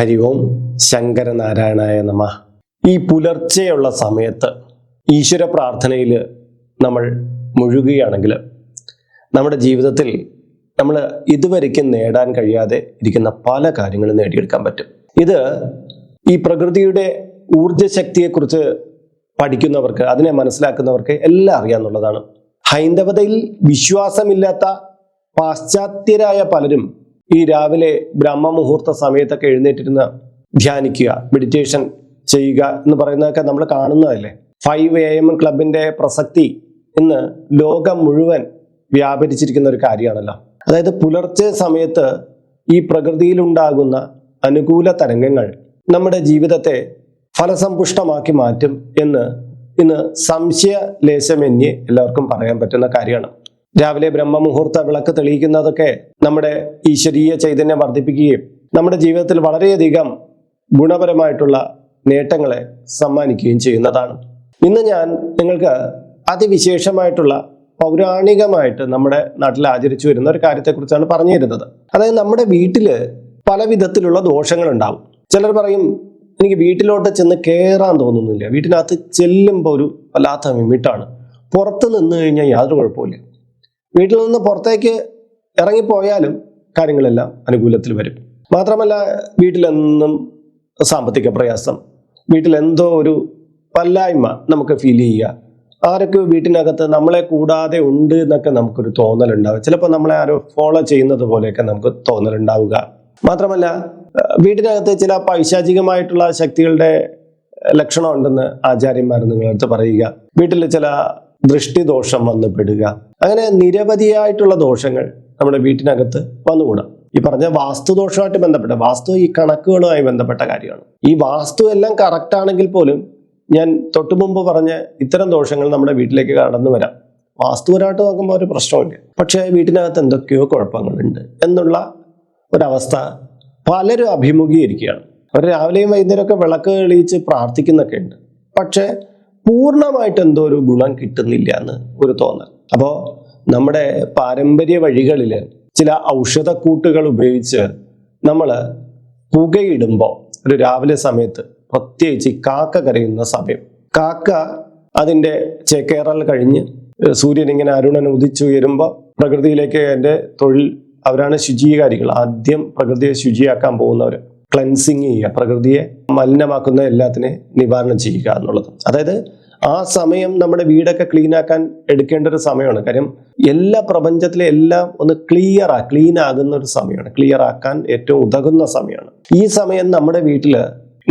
ഹരി ഓം ശങ്കരനാരായണായ നമ. ഈ പുലർച്ചെയുള്ള സമയത്ത് ഈശ്വര പ്രാർത്ഥനയിൽ നമ്മൾ മുഴുകുകയാണെങ്കിൽ നമ്മുടെ ജീവിതത്തിൽ നമ്മൾ ഇതുവരയ്ക്കും നേടാൻ കഴിയാതെ ഇരിക്കുന്ന പല കാര്യങ്ങളും നേടിയെടുക്കാൻ പറ്റും. ഇത് ഈ പ്രകൃതിയുടെ ഊർജശക്തിയെക്കുറിച്ച് പഠിക്കുന്നവർക്ക് അതിനെ മനസ്സിലാക്കുന്നവർക്ക് എല്ലാം അറിയാമെന്നുള്ളതാണ് ഹൈന്ദവതയിൽ വിശ്വാസമില്ലാത്ത പാശ്ചാത്യരായ പലരും ഈ രാവിലെ ബ്രഹ്മമുഹൂർത്ത സമയത്തൊക്കെ എഴുന്നേറ്റിരുന്ന് ധ്യാനിക്കുക മെഡിറ്റേഷൻ ചെയ്യുക എന്ന് പറയുന്നതൊക്കെ നമ്മൾ കാണുന്നതല്ലേ? ഫൈവ് എ എം ക്ലബിന്റെ പ്രസക്തി ഇന്ന് ലോകം മുഴുവൻ വ്യാപരിച്ചിരിക്കുന്ന ഒരു കാര്യമാണല്ലോ. അതായത് പുലർച്ചെ സമയത്ത് ഈ പ്രകൃതിയിലുണ്ടാകുന്ന അനുകൂല തരംഗങ്ങൾ നമ്മുടെ ജീവിതത്തെ ഫലസമ്പുഷ്ടമാക്കി മാറ്റും എന്ന് ഇന്ന് സംശയ ലേശമെന്യേ എല്ലാവർക്കും പറയാൻ പറ്റുന്ന കാര്യമാണ്. രാവിലെ ബ്രഹ്മമുഹൂർത്ത വിളക്ക് തെളിയിക്കുന്നതൊക്കെ നമ്മുടെ ഈശ്വരീയ ചൈതന്യം വർദ്ധിപ്പിക്കുകയും നമ്മുടെ ജീവിതത്തിൽ വളരെയധികം ഗുണപരമായിട്ടുള്ള നേട്ടങ്ങളെ സമ്മാനിക്കുകയും ചെയ്യുന്നതാണ്. ഇന്ന് ഞാൻ നിങ്ങൾക്ക് അതിവിശേഷമായിട്ടുള്ള പൗരാണികമായിട്ട് നമ്മുടെ നാട്ടിൽ ആചരിച്ചു വരുന്ന ഒരു കാര്യത്തെക്കുറിച്ചാണ് പറഞ്ഞു തരുന്നത്. അതായത് നമ്മുടെ വീട്ടിൽ പല വിധത്തിലുള്ള ദോഷങ്ങൾ ഉണ്ടാവും ചിലർ പറയും എനിക്ക് വീട്ടിലോട്ട് ചെന്ന് കയറാൻ തോന്നുന്നില്ല. വീട്ടിനകത്ത് ചെല്ലുമ്പോൾ ഒരു വല്ലാത്ത മിമിട്ടാണ് പുറത്ത് നിന്ന് കഴിഞ്ഞാൽ യാതൊരു കുഴപ്പമില്ല വീട്ടിൽ നിന്ന് പുറത്തേക്ക് ഇറങ്ങിപ്പോയാലും കാര്യങ്ങളെല്ലാം അനുകൂലത്തിൽ വരും. മാത്രമല്ല വീട്ടിലെന്നും സാമ്പത്തിക പ്രയാസം വീട്ടിലെന്തോ ഒരു പല്ലായ്മ നമുക്ക് ഫീൽ ചെയ്യുക. ആരൊക്കെ വീട്ടിനകത്ത് നമ്മളെ കൂടാതെ ഉണ്ട് എന്നൊക്കെ നമുക്കൊരു തോന്നലുണ്ടാവുക ചിലപ്പോൾ നമ്മളെ ആരോ ഫോളോ ചെയ്യുന്നത് പോലെയൊക്കെ നമുക്ക് തോന്നലുണ്ടാവുക. മാത്രമല്ല വീട്ടിനകത്ത് ചില പൈശാചികമായിട്ടുള്ള ശക്തികളുടെ ലക്ഷണം ഉണ്ടെന്ന് ആചാര്യന്മാർ നിങ്ങളടുത്ത് പറയുക. വീട്ടിൽ ചില ദൃഷ്ടിദോഷം വന്നുപെടുക. അങ്ങനെ നിരവധിയായിട്ടുള്ള ദോഷങ്ങൾ നമ്മുടെ വീട്ടിനകത്ത് വന്നുകൂടാം. ഈ പറഞ്ഞ വാസ്തുദോഷമായിട്ട് ബന്ധപ്പെട്ട വാസ്തു ഈ കണക്കുകളുമായി ബന്ധപ്പെട്ട കാര്യമാണ്. ഈ വാസ്തു എല്ലാം കറക്റ്റ് ആണെങ്കിൽ പോലും ഞാൻ തൊട്ടു മുമ്പ് പറഞ്ഞ ഇത്തരം ദോഷങ്ങൾ നമ്മുടെ വീട്ടിലേക്ക് കടന്നു വരാം. വാസ്തുപരമായിട്ട് നോക്കുമ്പോൾ ഒരു പ്രശ്നമില്ല പക്ഷേ വീട്ടിനകത്ത് എന്തൊക്കെയോ കുഴപ്പങ്ങളുണ്ട് എന്നുള്ള ഒരവസ്ഥ പലരും അഭിമുഖീകരിക്കുകയാണ്. അവർ രാവിലെയും വൈകുന്നേരമൊക്കെ വിളക്ക് തെളിയിച്ച് പ്രാർത്ഥിക്കുന്നൊക്കെ ഉണ്ട് പക്ഷേ പൂർണമായിട്ട് എന്തോ ഒരു ഗുണം കിട്ടുന്നില്ല എന്ന് ഒരു തോന്നൽ. അപ്പോൾ നമ്മുടെ പാരമ്പര്യ വഴികളിൽ ചില ഔഷധക്കൂട്ടുകൾ ഉപയോഗിച്ച് നമ്മൾ പുകയിടുമ്പോൾ ഒരു രാവിലെ സമയത്ത് പ്രത്യേകിച്ച് കാക്ക കരയുന്ന സമയം. കാക്ക അതിന്റെ ചേക്കേറൽ കഴിഞ്ഞ് സൂര്യൻ ഇങ്ങനെ അരുണൻ ഉദിച്ചുയരുമ്പോൾ പ്രകൃതിയിലേക്ക് എന്റെ തൊഴിൽ അവരാണ് ശുചീകാരികൾ. ആദ്യം പ്രകൃതിയെ ശുചിയാക്കാൻ പോകുന്നവർ ക്ലൻസിങ് ചെയ്യുക പ്രകൃതിയെ മലിനമാക്കുന്ന എല്ലാത്തിനെ നിവാരണം ചെയ്യുക എന്നുള്ളത്. അതായത് ആ സമയം നമ്മുടെ വീടൊക്കെ ക്ലീൻ ആക്കാൻ എടുക്കേണ്ട ഒരു സമയമാണ്. കാര്യം എല്ലാ പ്രപഞ്ചത്തിലെ എല്ലാം ഒന്ന് ക്ലിയർ ആ ക്ലീൻ ആകുന്ന ഒരു സമയമാണ്. ക്ലിയർ ആക്കാൻ ഏറ്റവും ഉതകുന്ന സമയമാണ്. ഈ സമയം നമ്മുടെ വീട്ടിൽ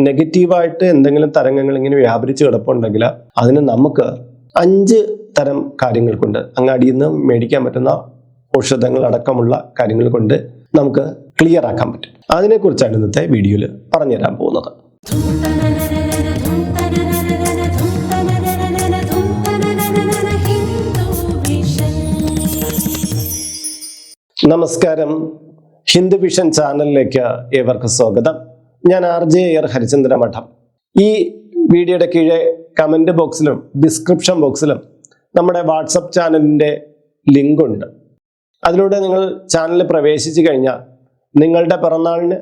നെഗറ്റീവായിട്ട് എന്തെങ്കിലും തരംഗങ്ങൾ ഇങ്ങനെ വ്യാപരിച്ച് കിടപ്പുണ്ടെങ്കിൽ അതിന് നമുക്ക് അഞ്ച് തരം കാര്യങ്ങൾ കൊണ്ട് അങ്ങാടിയിൽ നിന്ന് മേടിക്കാൻ പറ്റുന്ന ഔഷധങ്ങൾ അടക്കമുള്ള കാര്യങ്ങൾ കൊണ്ട് നമുക്ക് ക്ലിയർ ആക്കാൻ പറ്റും. അതിനെക്കുറിച്ചാണ് ഇന്നത്തെ വീഡിയോയിൽ പറഞ്ഞുതരാൻ പോകുന്നത്. നമസ്കാരം. ഹിന്ദു വിഷൻ ചാനലിലേക്ക് ഏവർക്ക് സ്വാഗതം. ഞാൻ ആർ ജെ എയർ ഹരിചന്ദ്ര മഠം. ഈ വീഡിയോയുടെ കീഴെ കമന്റ് ബോക്സിലും ഡിസ്ക്രിപ്ഷൻ ബോക്സിലും നമ്മുടെ വാട്സപ്പ് ചാനലിന്റെ ലിങ്ക് ഉണ്ട് അതിലൂടെ നിങ്ങൾ ചാനലിൽ പ്രവേശിച്ചു കഴിഞ്ഞാൽ നിങ്ങളുടെ പിറന്നാളിന്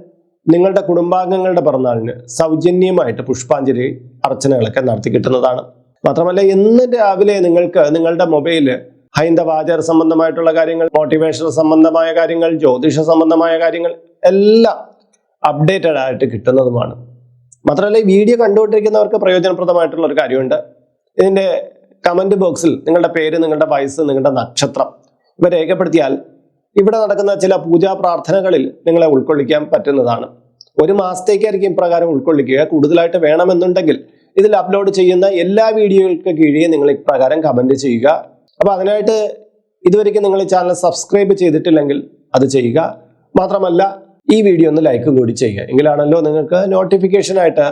നിങ്ങളുടെ കുടുംബാംഗങ്ങളുടെ പിറന്നാളിന് സൗജന്യമായിട്ട് പുഷ്പാഞ്ജലി അർച്ചനകളൊക്കെ നടത്തി കിട്ടുന്നതാണ്. മാത്രമല്ല ഇന്ന് രാവിലെ നിങ്ങൾക്ക് നിങ്ങളുടെ മൊബൈൽ ഹൈന്ദവാചാര സംബന്ധമായിട്ടുള്ള കാര്യങ്ങൾ മോട്ടിവേഷൻ സംബന്ധമായ കാര്യങ്ങൾ ജ്യോതിഷ സംബന്ധമായ കാര്യങ്ങൾ എല്ലാം അപ്ഡേറ്റഡ് ആയിട്ട് കിട്ടുന്നതുമാണ്. മാത്രമല്ല ഈ വീഡിയോ കണ്ടുകൊണ്ടിരിക്കുന്നവർക്ക് പ്രയോജനപ്രദമായിട്ടുള്ള ഒരു കാര്യമുണ്ട്. ഇതിന്റെ കമന്റ് ബോക്സിൽ നിങ്ങളുടെ പേര് നിങ്ങളുടെ വയസ്സ് നിങ്ങളുടെ നക്ഷത്രം ഇവ രേഖപ്പെടുത്തിയാൽ ഇവിടെ നടക്കുന്ന ചില പൂജാ പ്രാർത്ഥനകളിൽ നിങ്ങളെ ഉൾക്കൊള്ളിക്കാൻ പറ്റുന്നതാണ്. ഒരു മാസത്തേക്കായിരിക്കും ഇപ്രകാരം ഉൾക്കൊള്ളിക്കുക. കൂടുതലായിട്ട് വേണമെന്നുണ്ടെങ്കിൽ ഇതിൽ അപ്ലോഡ് ചെയ്യുന്ന എല്ലാ വീഡിയോകൾക്ക് കീഴേ നിങ്ങൾ ഇപ്രകാരം കമന്റ് ചെയ്യുക. അപ്പോൾ അതിനായിട്ട് ഇതുവരെയ്ക്കും നിങ്ങൾ ചാനൽ സബ്സ്ക്രൈബ് ചെയ്തിട്ടില്ലെങ്കിൽ അത് ചെയ്യുക. മാത്രമല്ല ഈ വീഡിയോ ഒന്ന് ലൈക്കും കൂടി ചെയ്യുക. എങ്കിലാണല്ലോ നിങ്ങൾക്ക് നോട്ടിഫിക്കേഷൻ ആയിട്ട്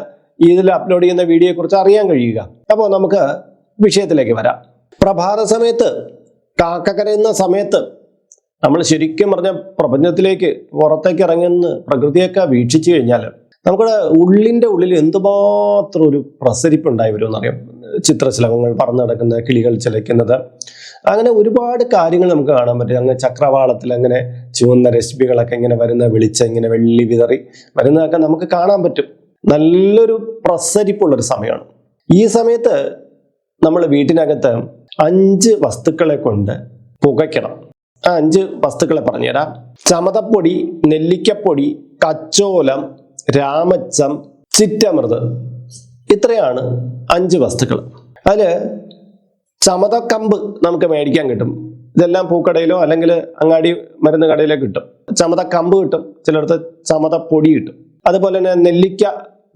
ഇതിൽ അപ്ലോഡ് ചെയ്യുന്ന വീഡിയോയെക്കുറിച്ച് അറിയാൻ കഴിയുക. അപ്പോൾ നമുക്ക് വിഷയത്തിലേക്ക് വരാം. പ്രഭാത സമയത്ത് കാക്ക കരയുന്ന സമയത്ത് നമ്മൾ ശരിക്കും പറഞ്ഞ പ്രപഞ്ചത്തിലേക്ക് പുറത്തേക്ക് ഇറങ്ങുന്ന പ്രകൃതിയൊക്കെ വീക്ഷിച്ചു കഴിഞ്ഞാൽ നമ്മുടെ ഉള്ളിന്റെ ഉള്ളിൽ എന്തുമാത്രം ഒരു പ്രസരിപ്പുണ്ടായി വരും എന്നറിയാം. ചിത്രശലഭങ്ങൾ പറന്നു നടക്കുന്ന കിളികൾ ചിലയ്ക്കുന്നത് അങ്ങനെ ഒരുപാട് കാര്യങ്ങൾ നമുക്ക് കാണാൻ പറ്റും. അങ്ങനെ ചക്രവാളത്തിൽ അങ്ങനെ ചുവന്ന രശ്മികളൊക്കെ ഇങ്ങനെ വരുന്ന വെളിച്ചം ഇങ്ങനെ വെള്ളി വിതറി വരുന്നതൊക്കെ നമുക്ക് കാണാൻ പറ്റും. നല്ലൊരു പ്രസരിപ്പുള്ളൊരു സമയമാണ്. ഈ സമയത്ത് നമ്മൾ വീട്ടിനകത്ത് അഞ്ച് വസ്തുക്കളെ കൊണ്ട് പുകയ്ക്കണം. അഞ്ച് വസ്തുക്കളെ പറഞ്ഞുതരാം. ചമതപ്പൊടി നെല്ലിക്കപ്പൊടി കച്ചോലം രാമച്ചം ചിറ്റമൃത്. ഇത്രയാണ് അഞ്ച് വസ്തുക്കൾ. അതിൽ ചമതക്കമ്പ് നമുക്ക് മേടിക്കാൻ കിട്ടും. ഇതെല്ലാം പൂക്കടയിലോ അല്ലെങ്കിൽ അങ്ങാടി മരുന്ന് കടയിലോ കിട്ടും. ചമതക്കമ്പ് കിട്ടും. ചിലടത്ത് ചമതപ്പൊടി കിട്ടും. അതുപോലെ തന്നെ നെല്ലിക്ക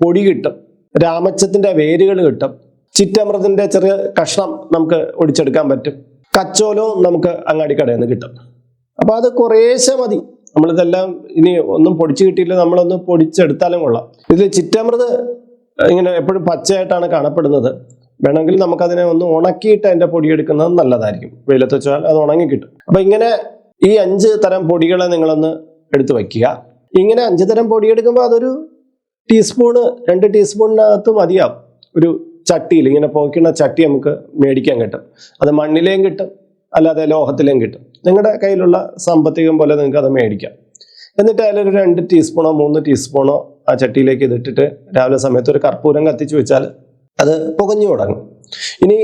പൊടി കിട്ടും. രാമച്ചത്തിന്റെ വേരുകൾ കിട്ടും. ചിറ്റമൃതിന്റെ ചെറിയ കഷ്ണം നമുക്ക് ഒടിച്ചെടുക്കാൻ പറ്റും. കച്ചോലവും നമുക്ക് അങ്ങാടി കടയിൽ നിന്ന് കിട്ടും. അപ്പൊ അത് കുറേശ്ശെ മതി. നമ്മളിതെല്ലാം ഇനി ഒന്നും പൊടിച്ചു കിട്ടിയില്ല നമ്മളൊന്ന് പൊടിച്ചെടുത്താലും കൊള്ളാം. ഇതിൽ ചിറ്റമൃത് ഇങ്ങനെ എപ്പോഴും പച്ചയായിട്ടാണ് കാണപ്പെടുന്നത്. വേണമെങ്കിൽ നമുക്കതിനെ ഒന്ന് ഉണക്കിയിട്ട് അതിന്റെ പൊടിയെടുക്കുന്നത് നല്ലതായിരിക്കും. വെയിലത്ത് വെച്ചാൽ അത് ഉണങ്ങി കിട്ടും. അപ്പൊ ഇങ്ങനെ ഈ അഞ്ച് തരം പൊടികളെ നിങ്ങളൊന്ന് എടുത്തു വയ്ക്കുക. ഇങ്ങനെ അഞ്ച് തരം പൊടിയെടുക്കുമ്പോൾ അതൊരു ടീസ്പൂണ് രണ്ട് ടീസ്പൂണിനകത്ത് മതിയാവും. ഒരു ചട്ടിയിൽ ഇങ്ങനെ പോക്കുന്ന ചട്ടി നമുക്ക് മേടിക്കാൻ കിട്ടും. അത് മണ്ണിലേയും കിട്ടും അല്ലാതെ ലോഹത്തിലേയും കിട്ടും. നിങ്ങളുടെ കയ്യിലുള്ള സാമ്പത്തികം പോലെ നിങ്ങൾക്ക് അത് മേടിക്കാം. എന്നിട്ട് അതിലൊരു രണ്ട് ടീസ്പൂണോ മൂന്ന് ടീസ്പൂണോ ആ ചട്ടിയിലേക്ക് ഇതിട്ടിട്ട് രാവിലെ സമയത്ത് ഒരു കർപ്പൂരം കത്തിച്ച് വെച്ചാൽ അത് പുകഞ്ഞു തുടങ്ങും. ഇനി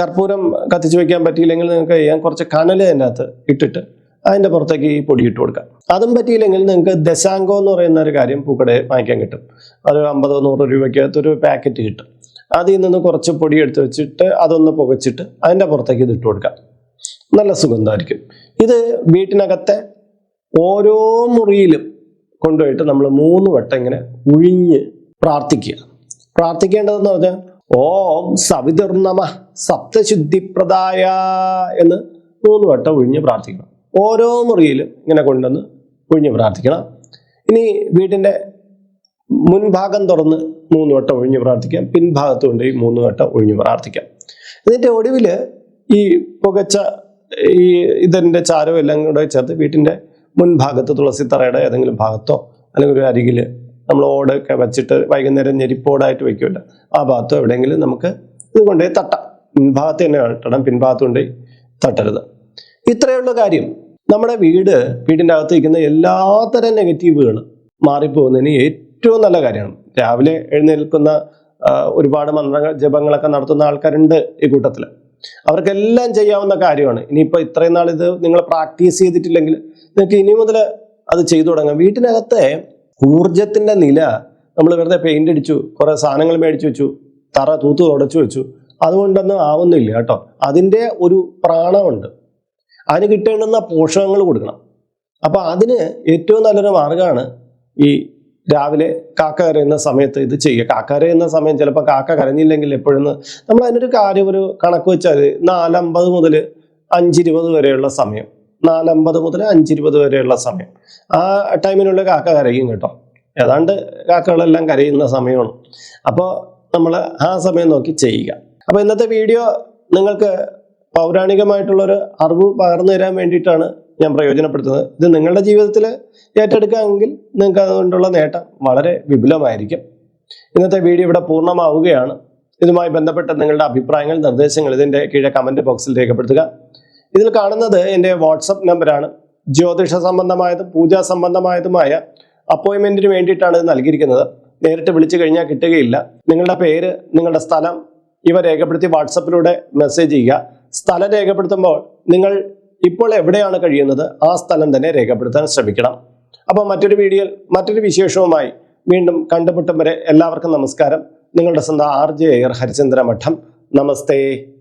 കർപ്പൂരം കത്തിച്ച് വെക്കാൻ പറ്റിയില്ലെങ്കിൽ നിങ്ങൾക്ക് ചെയ്യാൻ കുറച്ച് കനൽ അതിന്റെ അകത്ത് ഇട്ടിട്ട് അതിന്റെ പുറത്തേക്ക് ഈ പൊടി ഇട്ട് കൊടുക്കാം. അതും പറ്റിയില്ലെങ്കിൽ നിങ്ങൾക്ക് ദശാങ്കോ എന്ന് പറയുന്ന ഒരു കാര്യം പൂക്കടയെ വാങ്ങിക്കാൻ കിട്ടും. അത് അമ്പതോ നൂറോ രൂപയ്ക്കകത്ത് ഒരു പാക്കറ്റ് കിട്ടും. അതിൽ നിന്ന് കുറച്ച് പൊടി എടുത്ത് വെച്ചിട്ട് അതൊന്ന് പുകച്ചിട്ട് അതിന്റെ പുറത്തേക്ക് ഇത് ഇട്ട് കൊടുക്കാം നല്ല സുഗന്ധമായിരിക്കും ഇത് വീട്ടിനകത്തെ ഓരോ മുറിയിലും കൊണ്ടുപോയിട്ട് നമ്മൾ മൂന്ന് വട്ടം ഇങ്ങനെ ഉഴിഞ്ഞ് പ്രാർത്ഥിക്കുക. പ്രാർത്ഥിക്കേണ്ടതെന്ന് പറഞ്ഞാൽ ഓം സവിതർണമ സപ്തശുദ്ധിപ്രദായ എന്ന് മൂന്ന് വട്ടം ഒഴിഞ്ഞ് പ്രാർത്ഥിക്കണം. ഓരോ മുറിയിലും ഇങ്ങനെ കൊണ്ടുവന്ന് ഒഴിഞ്ഞ് പ്രാർത്ഥിക്കണം. ഇനി വീട്ടിന്റെ മുൻഭാഗം തുറന്ന് മൂന്ന് വട്ടം ഒഴിഞ്ഞ് പ്രാർത്ഥിക്കാം. പിൻഭാഗത്ത് കൊണ്ട് ഈ മൂന്ന് വട്ടം ഒഴിഞ്ഞ് പ്രാർത്ഥിക്കാം. എന്നിട്ട് ഒടുവിൽ ഈ പുകച്ച ഈ ഇതിന്റെ ചാരവും എല്ലാം കൂടെ ചേർത്ത് വീട്ടിന്റെ മുൻഭാഗത്ത് തുളസി തറയുടെ ഏതെങ്കിലും ഭാഗത്തോ അല്ലെങ്കിൽ ഒരു അരികിൽ നമ്മൾ ഓടൊക്കെ വെച്ചിട്ട് വൈകുന്നേരം ഞെരിപ്പോടായിട്ട് വയ്ക്കില്ല ആ ഭാഗത്തോ എവിടെയെങ്കിലും നമുക്ക് ഇത് കൊണ്ടുപോയി തട്ടാം. മുൻഭാഗത്ത് തന്നെ തട്ടണം. പിൻഭാഗത്ത് കൊണ്ടുപോയി തട്ടരുത്. ഇത്രയുള്ള കാര്യം. നമ്മുടെ വീട് വീടിന്റെ അകത്ത് ഇരിക്കുന്ന എല്ലാത്തരം നെഗറ്റീവുകൾ മാറിപ്പോകുന്നതിന് ഏറ്റവും നല്ല കാര്യമാണ്. രാവിലെ എഴുന്നേൽക്കുന്ന ഒരുപാട് മന്ത്രങ്ങൾ ജപങ്ങളൊക്കെ നടത്തുന്ന ആൾക്കാരുണ്ട് ഈ കൂട്ടത്തിൽ അവർക്കെല്ലാം ചെയ്യാവുന്ന കാര്യമാണ്. ഇനിയിപ്പോൾ ഇത്രയും നാൾ ഇത് നിങ്ങൾ പ്രാക്ടീസ് ചെയ്തിട്ടില്ലെങ്കിൽ നിങ്ങൾക്ക് ഇനി മുതൽ അത് ചെയ്തു തുടങ്ങാം. വീട്ടിനകത്തെ ഊർജത്തിന്റെ നില നമ്മൾ വെറുതെ പെയിന്റ് അടിച്ചു കുറേ സാധനങ്ങൾ മേടിച്ചു വെച്ചു തറ തൂത്ത് തുടച്ചു വെച്ചു. അതുകൊണ്ടൊന്നും ആവുന്നില്ല കേട്ടോ. അതിന്റെ ഒരു പ്രാണമുണ്ട്. അതിന് കിട്ടേണ്ടുന്ന പോഷകങ്ങൾ കൊടുക്കണം. അപ്പോൾ അതിന് ഏറ്റവും നല്ലൊരു മാർഗമാണ് ഈ രാവിലെ കാക്ക കരയുന്ന സമയത്ത് ഇത് ചെയ്യുക. കാക്ക കരയുന്ന സമയം ചിലപ്പോൾ കാക്ക കരഞ്ഞില്ലെങ്കിൽ എപ്പോഴും നമ്മൾ അതിനൊരു കാര്യം ഒരു കണക്ക് വെച്ചാൽ നാലമ്പത് മുതൽ അഞ്ചിരുപത് വരെയുള്ള സമയം. നാലമ്പത് മുതൽ അഞ്ചിരുപത് വരെയുള്ള സമയം. ആ ടൈമിനുള്ള കാക്ക കരയും കേട്ടോ. ഏതാണ്ട് കാക്കകളെല്ലാം കരയുന്ന സമയമാണ്. അപ്പോൾ നമ്മൾ ആ സമയം നോക്കി ചെയ്യുക. അപ്പോൾ ഇന്നത്തെ വീഡിയോ നിങ്ങൾക്ക് പൗരാണികമായിട്ടുള്ളൊരു അറിവ് പകർന്നു തരാൻ വേണ്ടിയിട്ടാണ് ഞാൻ പ്രയോജനപ്പെടുത്തുന്നത്. ഇത് നിങ്ങളുടെ ജീവിതത്തിൽ ഏറ്റെടുക്കുകയാണെങ്കിൽ നിങ്ങൾക്ക് അതുകൊണ്ടുള്ള നേട്ടം വളരെ വിപുലമായിരിക്കും. ഇന്നത്തെ വീഡിയോ ഇവിടെ പൂർണമാവുകയാണ്. ഇതുമായി ബന്ധപ്പെട്ട നിങ്ങളുടെ അഭിപ്രായങ്ങൾ നിർദ്ദേശങ്ങൾ ഇതിന്റെ കീഴെ കമന്റ് ബോക്സിൽ രേഖപ്പെടുത്തുക. ഇതിൽ കാണുന്നത് എന്റെ വാട്സപ്പ് നമ്പറാണ് ജ്യോതിഷ സംബന്ധമായതും പൂജാ സംബന്ധമായതുമായ അപ്പോയിൻമെന്റിന് വേണ്ടിയിട്ടാണ് ഇത് നൽകിയിരിക്കുന്നത്. നേരിട്ട് വിളിച്ചു കഴിഞ്ഞാൽ കിട്ടുകയില്ല. നിങ്ങളുടെ പേര് നിങ്ങളുടെ സ്ഥലം ഇവ രേഖപ്പെടുത്തി വാട്സപ്പിലൂടെ മെസ്സേജ് ചെയ്യുക. സ്ഥലം രേഖപ്പെടുത്തുമ്പോൾ നിങ്ങൾ ഇപ്പോൾ എവിടെയാണ് കഴിയുന്നത്? ആ സ്ഥലം തന്നെ രേഖപ്പെടുത്താൻ ശ്രമിക്കണം. അപ്പോൾ മറ്റൊരു വീഡിയോയിൽ മറ്റൊരു വിശേഷവുമായി വീണ്ടും കണ്ടുമുട്ടും വരെ എല്ലാവർക്കും നമസ്കാരം. നിങ്ങളുടെ സ്വന്തം ആർ ജെ ഹരിചന്ദ്ര മഠം നമസ്തേ.